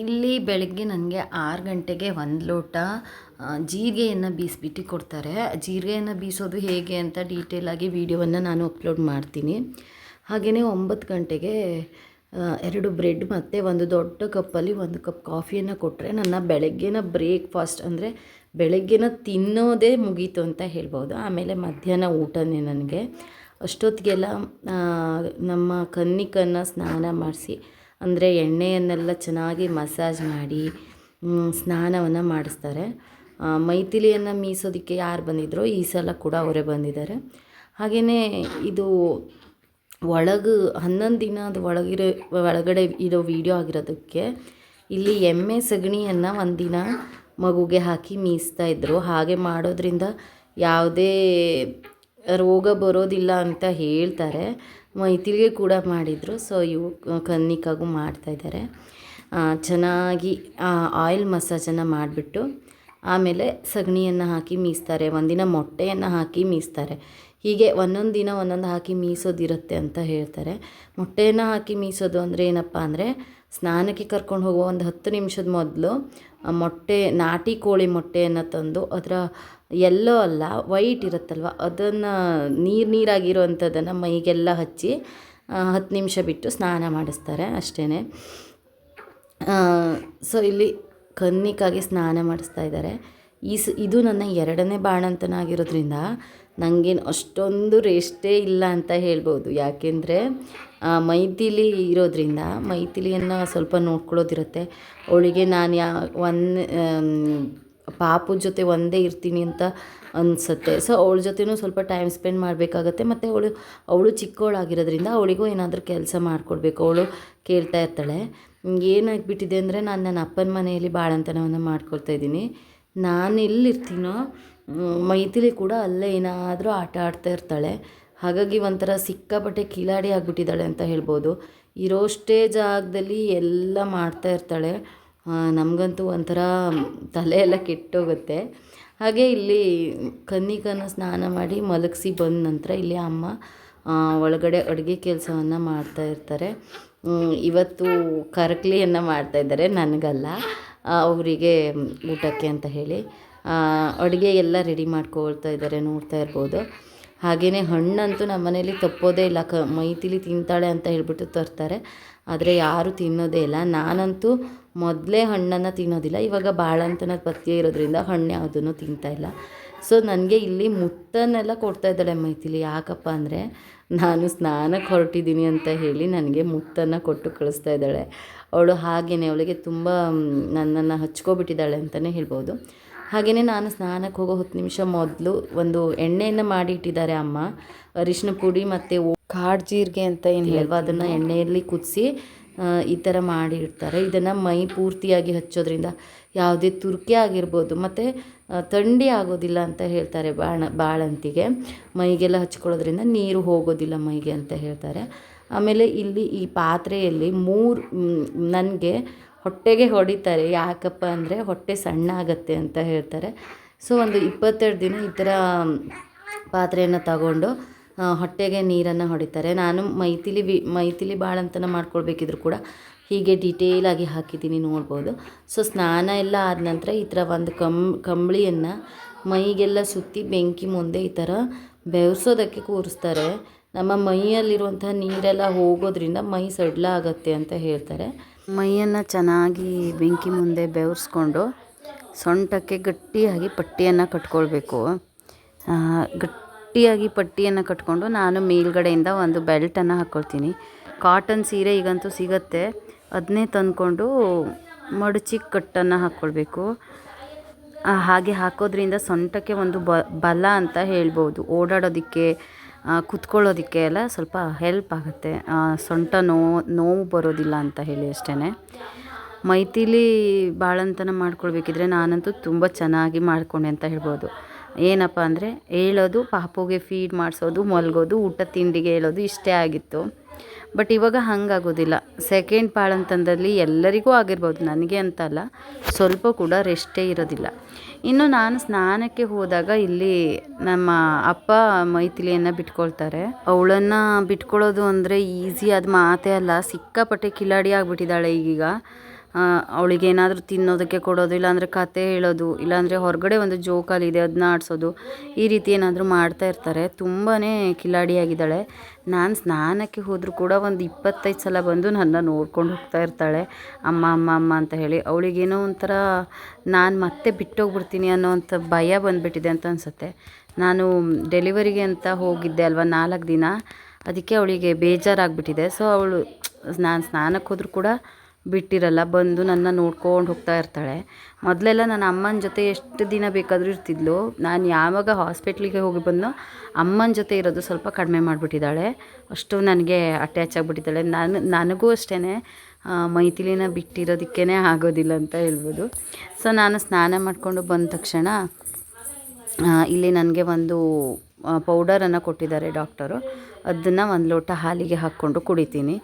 ಇಲ್ಲಿ ಬೆಳಗ್ಗೆ ನನಗೆ ಆರು ಗಂಟೆಗೆ ಒಂದು ಲೋಟ ಜೀರಿಗೆಯನ್ನು ಬೀಸಿಬಿಟ್ಟು ಕೊಡ್ತಾರೆ. ಜೀರಿಗೆಯನ್ನು ಬೀಸೋದು ಹೇಗೆ ಅಂತ ಡೀಟೇಲಾಗಿ ವೀಡಿಯೋವನ್ನು ನಾನು ಅಪ್ಲೋಡ್ ಮಾಡ್ತೀನಿ. ಹಾಗೆಯೇ ಒಂಬತ್ತು ಗಂಟೆಗೆ ಎರಡು ಬ್ರೆಡ್ ಮತ್ತು ಒಂದು ದೊಡ್ಡ ಕಪ್ಪಲ್ಲಿ ಒಂದು ಕಪ್ ಕಾಫಿಯನ್ನು ಕೊಟ್ಟರೆ ನನ್ನ ಬೆಳಗ್ಗೆನ ಬ್ರೇಕ್ಫಾಸ್ಟ್ ಅಂದರೆ ಬೆಳಗ್ಗೆನ ತಿನ್ನೋದೇ ಮುಗೀತು ಅಂತ ಹೇಳ್ಬೋದು. ಆಮೇಲೆ ಮಧ್ಯಾಹ್ನ ಊಟನೇ ನನಗೆ. ಅಷ್ಟೊತ್ತಿಗೆಲ್ಲ ನಮ್ಮ ಕನ್ನಿಕನ್ನು ಸ್ನಾನ ಮಾಡಿಸಿ ಅಂದರೆ ಎಣ್ಣೆಯನ್ನೆಲ್ಲ ಚೆನ್ನಾಗಿ ಮಸಾಜ್ ಮಾಡಿ ಸ್ನಾನವನ್ನು ಮಾಡಿಸ್ತಾರೆ. ಮೈಥಿಲಿಯನ್ನು ಮೀಸೋದಕ್ಕೆ ಯಾರು ಬಂದಿದ್ರೋ ಈ ಸಲ ಕೂಡ ಅವರೇ ಬಂದಿದ್ದಾರೆ. ಹಾಗೆಯೇ ಇದು ಒಳಗೆ, ಹನ್ನೊಂದು ದಿನ ಅದು ಒಳಗಿರೋ, ಒಳಗಡೆ ಇರೋ ವಿಡಿಯೋ ಆಗಿರೋದಕ್ಕೆ ಇಲ್ಲಿ ಎಮ್ಮೆ ಸಗಣಿಯನ್ನು ಒಂದಿನ ಮಗುಗೆ ಹಾಕಿ ಮೀಸ್ತಾ ಇದ್ದರು ಹಾಗೆ ಮಾಡೋದ್ರಿಂದ ಯಾವುದೇ ರೋಗ ಬರೋದಿಲ್ಲ ಅಂತ ಹೇಳ್ತಾರೆ. ಮೈತಿಲಿಗೆ ಕೂಡ ಮಾಡಿದರು. ಸೊ ಇವು ಕನ್ನಿಕಾಗೂ ಮಾಡ್ತಾಯಿದ್ದಾರೆ ಚೆನ್ನಾಗಿ ಆಯಿಲ್ ಮಸಾಜನ್ನು ಮಾಡಿಬಿಟ್ಟು ಆಮೇಲೆ ಸಗಣಿಯನ್ನು ಹಾಕಿ ಮೀಸ್ತಾರೆ. ಒಂದಿನ ಮೊಟ್ಟೆಯನ್ನು ಹಾಕಿ ಮೀಸ್ತಾರೆ. ಹೀಗೆ ಒಂದೊಂದು ದಿನ ಒಂದೊಂದು ಹಾಕಿ ಮೀಸೋದಿರುತ್ತೆ ಅಂತ ಹೇಳ್ತಾರೆ. ಮೊಟ್ಟೆಯನ್ನು ಹಾಕಿ ಮೀಸೋದು ಅಂದರೆ ಏನಪ್ಪ ಅಂದರೆ ಸ್ನಾನಕ್ಕೆ ಕರ್ಕೊಂಡು ಹೋಗೋ ಒಂದು ಹತ್ತು ನಿಮಿಷದ ಮೊದಲು ಮೊಟ್ಟೆ, ನಾಟಿ ಕೋಳಿ ಮೊಟ್ಟೆಯನ್ನು ತಂದು ಅದರ ಎಲ್ಲೋ ಅಲ್ಲ ವೈಟ್ ಇರುತ್ತಲ್ವ? ಅದನ್ನು ನೀರು ನೀರಾಗಿರೋ ಅಂಥದ್ದನ್ನು ಮೈಗೆಲ್ಲ ಹಚ್ಚಿ ಹತ್ತು ನಿಮಿಷ ಬಿಟ್ಟು ಸ್ನಾನ ಮಾಡಿಸ್ತಾರೆ ಅಷ್ಟೇ ಸೊ ಇಲ್ಲಿ ಕನ್ನಿಕಾಗಿ ಸ್ನಾನ ಮಾಡಿಸ್ತಾ ಇದ್ದಾರೆ. ಈ ಸ, ಇದು ನನ್ನ ಎರಡನೇ ಬಾಣಂತನಾಗಿರೋದ್ರಿಂದ ನನಗೇನು ಅಷ್ಟೊಂದು ರೇಷ್ಟೇ ಇಲ್ಲ ಅಂತ ಹೇಳ್ಬೋದು. ಯಾಕೆಂದರೆ ಮೈಥಿಲಿ ಇರೋದ್ರಿಂದ, ಮೈಥಿಲಿಯನ್ನು ಸ್ವಲ್ಪ ನೋಡ್ಕೊಳ್ಳೋದಿರುತ್ತೆ. ಅವಳಿಗೆ ನಾನು ಯಾ ಒನ್ ಪಾಪು ಜೊತೆ ಒಂದೇ ಇರ್ತೀನಿ ಅಂತ ಅನಿಸುತ್ತೆ. ಸೊ ಅವಳ ಜೊತೆನೂ ಸ್ವಲ್ಪ ಟೈಮ್ ಸ್ಪೆಂಡ್ ಮಾಡಬೇಕಾಗತ್ತೆ. ಮತ್ತು ಅವಳು ಅವಳು ಚಿಕ್ಕವಳಾಗಿರೋದ್ರಿಂದ ಅವಳಿಗೂ ಏನಾದರೂ ಕೆಲಸ ಮಾಡಿಕೊಡ್ಬೇಕು. ಅವಳು ಕೇಳ್ತಾ ಇರ್ತಾಳೆ. ಏನಾಗ್ಬಿಟ್ಟಿದೆ ಅಂದರೆ ನಾನು ನನ್ನ ಅಪ್ಪನ ಮನೆಯಲ್ಲಿ ಬಾಳಂತನವನ್ನು ಮಾಡ್ಕೊಳ್ತಾ ಇದ್ದೀನಿ. ನಾನು ಎಲ್ಲಿರ್ತೀನೋ ಮೈಥಿಲಿ ಕೂಡ ಅಲ್ಲೇ ಏನಾದರೂ ಆಟ ಆಡ್ತಾ ಇರ್ತಾಳೆ. ಹಾಗಾಗಿ ಒಂಥರ ಸಿಕ್ಕಾಪಟ್ಟೆ ಕಿಲಾಡಿ ಆಗಿಬಿಟ್ಟಿದ್ದಾಳೆ ಅಂತ ಹೇಳ್ಬೋದು. ಇರೋಷ್ಟೇ ಜಾಗದಲ್ಲಿ ಎಲ್ಲ ಮಾಡ್ತಾ ಇರ್ತಾಳೆ. ನಮಗಂತೂ ಒಂಥರ ತಲೆ ಎಲ್ಲ ಕೆಟ್ಟೋಗುತ್ತೆ. ಹಾಗೆ ಇಲ್ಲಿ ಕನ್ನಿಕನ ಸ್ನಾನ ಮಾಡಿ ಮಲಗಿಸಿ ಬಂದ ನಂತರ ಇಲ್ಲಿ ಅಮ್ಮ ಒಳಗಡೆ ಅಡುಗೆ ಕೆಲಸವನ್ನು ಮಾಡ್ತಾ ಇರ್ತಾರೆ. ಇವತ್ತು ಕರಕ್ಲಿಯನ್ನು ಮಾಡ್ತಾ ಇದ್ದಾರೆ, ನನಗಲ್ಲ. ಅವರಿಗೆ ಊಟಕ್ಕೆ ಅಂತ ಹೇಳಿ. ಅಡುಗೆ ಎಲ್ಲ ರೆಡಿ ಮಾಡ್ಕೊಳ್ತಾ ಇದ್ದಾರೆ, ನೋಡ್ತಾ ಇರ್ಬೋದು. ಹಾಗೆಯೇ ಹಣ್ಣಂತೂ ನಮ್ಮ ಮನೇಲಿ ತಪ್ಪೋದೇ ಇಲ್ಲ. ಕ, ಮೈತಿಲಿ ತಿಂತಾಳೆ ಅಂತ ಹೇಳ್ಬಿಟ್ಟು ತರ್ತಾರೆ. ಆದರೆ ಯಾರೂ ತಿನ್ನೋದೇ ಇಲ್ಲ. ನಾನಂತೂ ಮೊದಲೇ ಹಣ್ಣನ್ನು ತಿನ್ನೋದಿಲ್ಲ ಇವಾಗ ಬಾಳಂತನ ಪಥ್ಯ ಇರೋದ್ರಿಂದ ಹಣ್ಣು ಯಾವುದನ್ನು ತಿಂತಾ ಇಲ್ಲ. ಸೊ ನನಗೆ ಇಲ್ಲಿ ಮುತ್ತನ್ನೆಲ್ಲ ಕೊಡ್ತಾ ಇದ್ದಾಳೆ ಮೈಥಿಲಿ. ಯಾಕಪ್ಪ ಅಂದರೆ ನಾನು ಸ್ನಾನಕ್ಕೆ ಹೊರಟಿದ್ದೀನಿ ಅಂತ ಹೇಳಿ ನನಗೆ ಮುತ್ತನ್ನು ಕೊಟ್ಟು ಕಳಿಸ್ತಾ ಇದ್ದಾಳೆ. ಅವಳು ಹಾಗೆಯೇ ಅವಳಿಗೆ ತುಂಬ ನನ್ನನ್ನು ಹಚ್ಕೊಬಿಟ್ಟಿದ್ದಾಳೆ ಅಂತಲೇ ಹೇಳ್ಬೋದು. ಹಾಗೆಯೇ ನಾನು ಸ್ನಾನಕ್ಕೆ ಹೋಗೋ ಹತ್ತು ನಿಮಿಷ ಮೊದಲು ಒಂದು ಎಣ್ಣೆಯನ್ನು ಮಾಡಿ ಇಟ್ಟಿದ್ದಾರೆ ಅಮ್ಮ. ಅರಿಶಿನ ಪುಡಿ ಮತ್ತು ಕಾಡು ಜೀರಿಗೆ ಅಂತ ಏನು ಹೇಳ್ಬೋ ಅದನ್ನು ಎಣ್ಣೆಯಲ್ಲಿ ಕುದಿಸಿ ಈ ಥರ ಮಾಡಿ ಇಡ್ತಾರೆ ಇದನ್ನು ಮೈ ಪೂರ್ತಿಯಾಗಿ ಹಚ್ಚೋದ್ರಿಂದ ಯಾವುದೇ ತುರ್ಕೆ ಆಗಿರ್ಬೋದು, ಮತ್ತು ಥಂಡಿ ಆಗೋದಿಲ್ಲ ಅಂತ ಹೇಳ್ತಾರೆ ಬಾಣ, ಬಾಳಂತಿಗೆ. ಮೈಗೆಲ್ಲ ಹಚ್ಕೊಳ್ಳೋದ್ರಿಂದ ನೀರು ಹೋಗೋದಿಲ್ಲ ಮೈಗೆ ಅಂತ ಹೇಳ್ತಾರೆ. ಆಮೇಲೆ ಇಲ್ಲಿ ಈ ಪಾತ್ರೆಯಲ್ಲಿ ಮೂರು ನನಗೆ ಹೊಟ್ಟೆಗೆ ಹೊಡಿತಾರೆ. ಯಾಕಪ್ಪ ಅಂದರೆ ಹೊಟ್ಟೆ ಸಣ್ಣ ಆಗತ್ತೆ ಅಂತ ಹೇಳ್ತಾರೆ. ಸೊ ಒಂದು ಇಪ್ಪತ್ತೆರಡು ದಿನ ಈ ಥರ ಪಾತ್ರೆಯನ್ನು ತಗೊಂಡು ಹೊಟ್ಟೆಗೆ ನೀರನ್ನು ಹೊಡಿತಾರೆ. ನಾನು ಮೈಥಿಲಿ ವಿ ಮೈಥಿಲಿ ಬಾಳಂತನ ಮಾಡ್ಕೊಳ್ಬೇಕಿದ್ರು ಕೂಡ ಹೀಗೆ ಡೀಟೇಲಾಗಿ ಹಾಕಿದ್ದೀನಿ ನೋಡ್ಬೋದು. ಸೊ ಸ್ನಾನ ಎಲ್ಲ ಆದ ನಂತರ ಈ ಥರ ಒಂದು ಕಂ ಕಂಬಳಿಯನ್ನು ಮೈಗೆಲ್ಲ ಸುತ್ತಿ ಬೆಂಕಿ ಮುಂದೆ ಈ ಥರ ಬೆವಸೋದಕ್ಕೆ ಕೂರಿಸ್ತಾರೆ. ನಮ್ಮ ಮೈಯಲ್ಲಿರುವಂಥ ನೀರೆಲ್ಲ ಹೋಗೋದ್ರಿಂದ ಮೈ ಸಡ್ಲ ಆಗತ್ತೆ ಅಂತ ಹೇಳ್ತಾರೆ. ಮೈಯನ್ನು ಚೆನ್ನಾಗಿ ಬೆಂಕಿ ಮುಂದೆ ಬೆವರಿಸ್ಕೊಂಡು ಸೊಂಟಕ್ಕೆ ಗಟ್ಟಿಯಾಗಿ ಪಟ್ಟಿಯನ್ನು ಕಟ್ಕೊಳ್ಬೇಕು. ಆ, ಗಟ್ಟಿಯಾಗಿ ಪಟ್ಟಿಯನ್ನು ಕಟ್ಕೊಂಡು ನಾನು ಮೇಲ್ಗಡೆಯಿಂದ ಒಂದು ಬೆಲ್ಟನ್ನು ಹಾಕ್ಕೊಳ್ತೀನಿ ಕಾಟನ್ ಸೀರೆ ಈಗಂತೂ ಸಿಗತ್ತೆ. ಅದನ್ನೇ ತಂದ್ಕೊಂಡು ಮಡಚಿ ಕಟ್ಟನ್ನು ಹಾಕ್ಕೊಳ್ಬೇಕು ಹಾಗೆ ಹಾಕೋದ್ರಿಂದ ಸೊಂಟಕ್ಕೆ ಒಂದು ಬಲ ಅಂತ ಹೇಳ್ಬೋದು. ಓಡಾಡೋದಕ್ಕೆ ಕುತ್ಕೊಳ್ಳೋದಕ್ಕೆ ಎಲ್ಲ ಸ್ವಲ್ಪ ಹೆಲ್ಪ್ ಆಗುತ್ತೆ. ಸೊಂಟ ನೋ, ನೋವು ಬರೋದಿಲ್ಲ ಅಂತ ಹೇಳಿ ಅಷ್ಟೇ ಮೈತಿಲಿ ಬಾಳಂತನ ಮಾಡ್ಕೊಳ್ಬೇಕಿದ್ರೆ ನಾನಂತೂ ತುಂಬ ಚೆನ್ನಾಗಿ ಮಾಡಿಕೊಂಡೆ ಅಂತ ಹೇಳ್ಬೋದು. ಏನಪ್ಪ ಅಂದರೆ ಹೇಳೋದು, ಪಾಪುಗೆ ಫೀಡ್ ಮಾಡಿಸೋದು, ಮಲಗೋದು, ಊಟ ತಿಂಡಿಗೆ ಹೇಳೋದು ಇಷ್ಟೇ ಆಗಿತ್ತು. ಬಟ್ ಇವಾಗ ಹಂಗಾಗೋದಿಲ್ಲ. ಸೆಕೆಂಡ್ ಪಾಳಂತಂದಲ್ಲಿ ಎಲ್ಲರಿಗೂ ಆಗಿರ್ಬೋದು, ನನಗೆ ಅಂತಲ್ಲ, ಸ್ವಲ್ಪ ಕೂಡ ರೆಸ್ಟೇ ಇರೋದಿಲ್ಲ. ಇನ್ನು ನಾನು ಸ್ನಾನಕ್ಕೆ ಹೋದಾಗ ಇಲ್ಲಿ ನಮ್ಮ ಅಪ್ಪ ಮೈಥಿಲಿಯನ್ನು ಬಿಟ್ಕೊಳ್ತಾರೆ. ಅವಳನ್ನು ಬಿಟ್ಕೊಳ್ಳೋದು ಅಂದರೆ ಈಸಿ ಅದು ಮಾತೇ ಅಲ್ಲ. ಸಿಕ್ಕಾಪಟ್ಟೆ ಕಿಲಾಡಿ ಆಗಿಬಿಟ್ಟಿದ್ದಾಳೆ ಈಗೀಗ. ಅವಳಿಗೆ ಏನಾದರೂ ತಿನ್ನೋದಕ್ಕೆ ಕೊಡೋದು, ಇಲ್ಲಾಂದರೆ ಕತೆ ಹೇಳೋದು, ಇಲ್ಲಾಂದರೆ ಹೊರಗಡೆ ಒಂದು ಜೋಕಾಲಿದೆ ಅದನ್ನ ಆಡಿಸೋದು, ಈ ರೀತಿ ಏನಾದರೂ ಮಾಡ್ತಾ ಇರ್ತಾರೆ. ತುಂಬಾ ಕಿಲಾಡಿಯಾಗಿದ್ದಾಳೆ. ನಾನು ಸ್ನಾನಕ್ಕೆ ಹೋದರೂ ಕೂಡ ಒಂದು ಇಪ್ಪತ್ತೈದು ಸಲ ಬಂದು ನನ್ನ ನೋಡ್ಕೊಂಡು ಹೋಗ್ತಾ ಇರ್ತಾಳೆ. ಅಮ್ಮ ಅಮ್ಮ ಅಮ್ಮ ಅಂತ ಹೇಳಿ. ಅವಳಿಗೇನೋ ಒಂಥರ ನಾನು ಮತ್ತೆ ಬಿಟ್ಟೋಗ್ಬಿಡ್ತೀನಿ ಅನ್ನೋವಂಥ ಭಯ ಬಂದುಬಿಟ್ಟಿದೆ ಅಂತ ಅನಿಸುತ್ತೆ. ನಾನು ಡೆಲಿವರಿಗೆ ಅಂತ ಹೋಗಿದ್ದೆ ಅಲ್ವಾ ನಾಲ್ಕು ದಿನ. ಅದಕ್ಕೆ ಅವಳಿಗೆ ಬೇಜಾರಾಗ್ಬಿಟ್ಟಿದೆ. ಸೊ ಅವಳು ನಾನು ಸ್ನಾನಕ್ಕೆ ಹೋದರೂ ಕೂಡ ಬಿಟ್ಟಿರಲ್ಲ, ಬಂದು ನನ್ನ ನೋಡ್ಕೊಂಡು ಹೋಗ್ತಾ ಇರ್ತಾಳೆ. ಮೊದಲೆಲ್ಲ ನನ್ನ ಅಮ್ಮನ ಜೊತೆ ಎಷ್ಟು ದಿನ ಬೇಕಾದರೂ ಇರ್ತಿದ್ಲು. ನಾನು ಯಾವಾಗ ಹಾಸ್ಪಿಟ್ಲಿಗೆ ಹೋಗಿ ಬಂದೋ ಅಮ್ಮನ ಜೊತೆ ಇರೋದು ಸ್ವಲ್ಪ ಕಡಿಮೆ ಮಾಡಿಬಿಟ್ಟಿದ್ದಾಳೆ. ಅಷ್ಟು ನನಗೆ ಅಟ್ಯಾಚ್ ಆಗಿಬಿಟ್ಟಿದ್ದಾಳೆ. ನಾನು, ನನಗೂ ಅಷ್ಟೇ ಮೈಥಿಲಿನ ಬಿಟ್ಟಿರೋದಕ್ಕೇ ಆಗೋದಿಲ್ಲ ಅಂತ ಹೇಳ್ಬೋದು. ಸೊ ನಾನು ಸ್ನಾನ ಮಾಡಿಕೊಂಡು ಬಂದ ತಕ್ಷಣ ಇಲ್ಲಿ ನನಗೆ ಒಂದು ಪೌಡರನ್ನು ಕೊಟ್ಟಿದ್ದಾರೆ ಡಾಕ್ಟರು. ಅದನ್ನು ಒಂದು ಲೋಟ ಹಾಲಿಗೆ ಹಾಕ್ಕೊಂಡು ಕುಡಿತೀನಿ.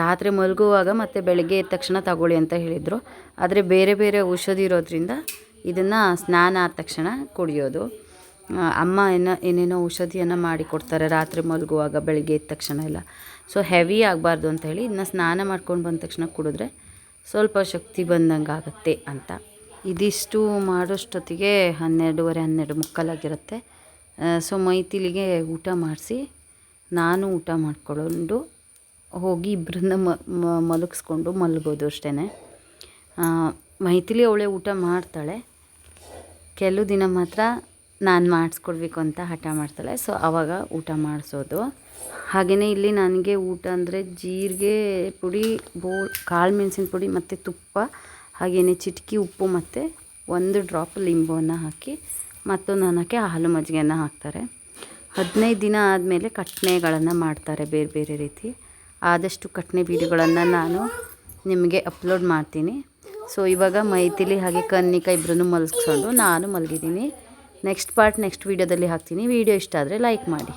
ರಾತ್ರಿ ಮಲಗುವಾಗ ಮತ್ತು ಬೆಳಗ್ಗೆ ಎದ್ದ ತಕ್ಷಣ ತಗೊಳ್ಳಿ ಅಂತ ಹೇಳಿದರು. ಆದರೆ ಬೇರೆ ಬೇರೆ ಔಷಧಿ ಇರೋದ್ರಿಂದ ಇದನ್ನು ಸ್ನಾನ ಆದ ತಕ್ಷಣ ಕುಡಿಯೋದು. ಅಮ್ಮ ಏನೋ, ಏನೇನೋ ಔಷಧಿಯನ್ನು ಮಾಡಿ ಕೊಡ್ತಾರೆ ರಾತ್ರಿ ಮಲಗುವಾಗ, ಬೆಳಗ್ಗೆ ಎದ್ದ ತಕ್ಷಣ ಎಲ್ಲ. ಸೊ ಹೆವಿ ಆಗಬಾರ್ದು ಅಂತ ಹೇಳಿ ಇದನ್ನ ಸ್ನಾನ ಮಾಡ್ಕೊಂಡು ಬಂದ ತಕ್ಷಣ ಕುಡಿದ್ರೆ ಸ್ವಲ್ಪ ಶಕ್ತಿ ಬಂದಂಗೆ ಆಗುತ್ತೆ ಅಂತ. ಇದಿಷ್ಟು ಮಾಡೋಷ್ಟೊತ್ತಿಗೆ ಹನ್ನೆರಡುವರೆ ಹನ್ನೆರಡು ಮುಕ್ಕಾಲಾಗಿರುತ್ತೆ. ಸೊ ಮೈತಿಲಿಗೆ ಊಟ ಮಾಡಿಸಿ ನಾನು ಊಟ ಮಾಡಿಕೊಂಡು ಹೋಗಿ ಇಬ್ಬರನ್ನ ಮ ಮಲಗಿಸ್ಕೊಂಡು ಮಲಗೋದು ಅಷ್ಟೇ ಮೈಥಿಲಿ ಅವಳೇ ಊಟ ಮಾಡ್ತಾಳೆ. ಕೆಲವು ದಿನ ಮಾತ್ರ ನಾನು ಮಾಡಿಸ್ಕೊಡ್ಬೇಕು ಅಂತ ಹಠ ಮಾಡ್ತಾಳೆ. ಸೊ ಆವಾಗ ಊಟ ಮಾಡಿಸೋದು. ಹಾಗೆಯೇ ಇಲ್ಲಿ ನನಗೆ ಊಟ ಅಂದರೆ ಜೀರಿಗೆ ಪುಡಿ, ಬೋ, ಕಾಳು ಮೆಣಸಿನ ಪುಡಿ ಮತ್ತು ತುಪ್ಪ ಹಾಗೆಯೇ ಚಿಟಕಿ ಉಪ್ಪು ಮತ್ತು ಒಂದು ಡ್ರಾಪ್ ಲಿಂಬುವನ್ನು ಹಾಕಿ ಮತ್ತೊಂದು ಅನ್ನಕ್ಕೆ ಹಾಲು ಮಜ್ಜಿಗೆಯನ್ನು ಹಾಕ್ತಾರೆ. ಹದಿನೈದು ದಿನ ಆದಮೇಲೆ ಕಟ್ನೆಗಳನ್ನು ಮಾಡ್ತಾರೆ ಬೇರೆ ಬೇರೆ ರೀತಿ. ಆದಷ್ಟು ಕಟ್ನೆ ವೀಡಿಯೋಗಳನ್ನು ನಾನು ನಿಮಗೆ ಅಪ್ಲೋಡ್ ಮಾಡ್ತೀನಿ. ಸೊ ಇವಾಗ ಮೈಥಿಲಿ ಹಾಗೆ ಕನ್ನಿಕ ಇಬ್ಬರನ್ನು ಮಲಗಿಸ್ಕೊಂಡು ನಾನು ಮಲಗಿದ್ದೀನಿ. ನೆಕ್ಸ್ಟ್ ಪಾರ್ಟ್ ನೆಕ್ಸ್ಟ್ ವೀಡಿಯೋದಲ್ಲಿ ಹಾಕ್ತೀನಿ. ವೀಡಿಯೋ ಇಷ್ಟ ಆದರೆ ಲೈಕ್ ಮಾಡಿ.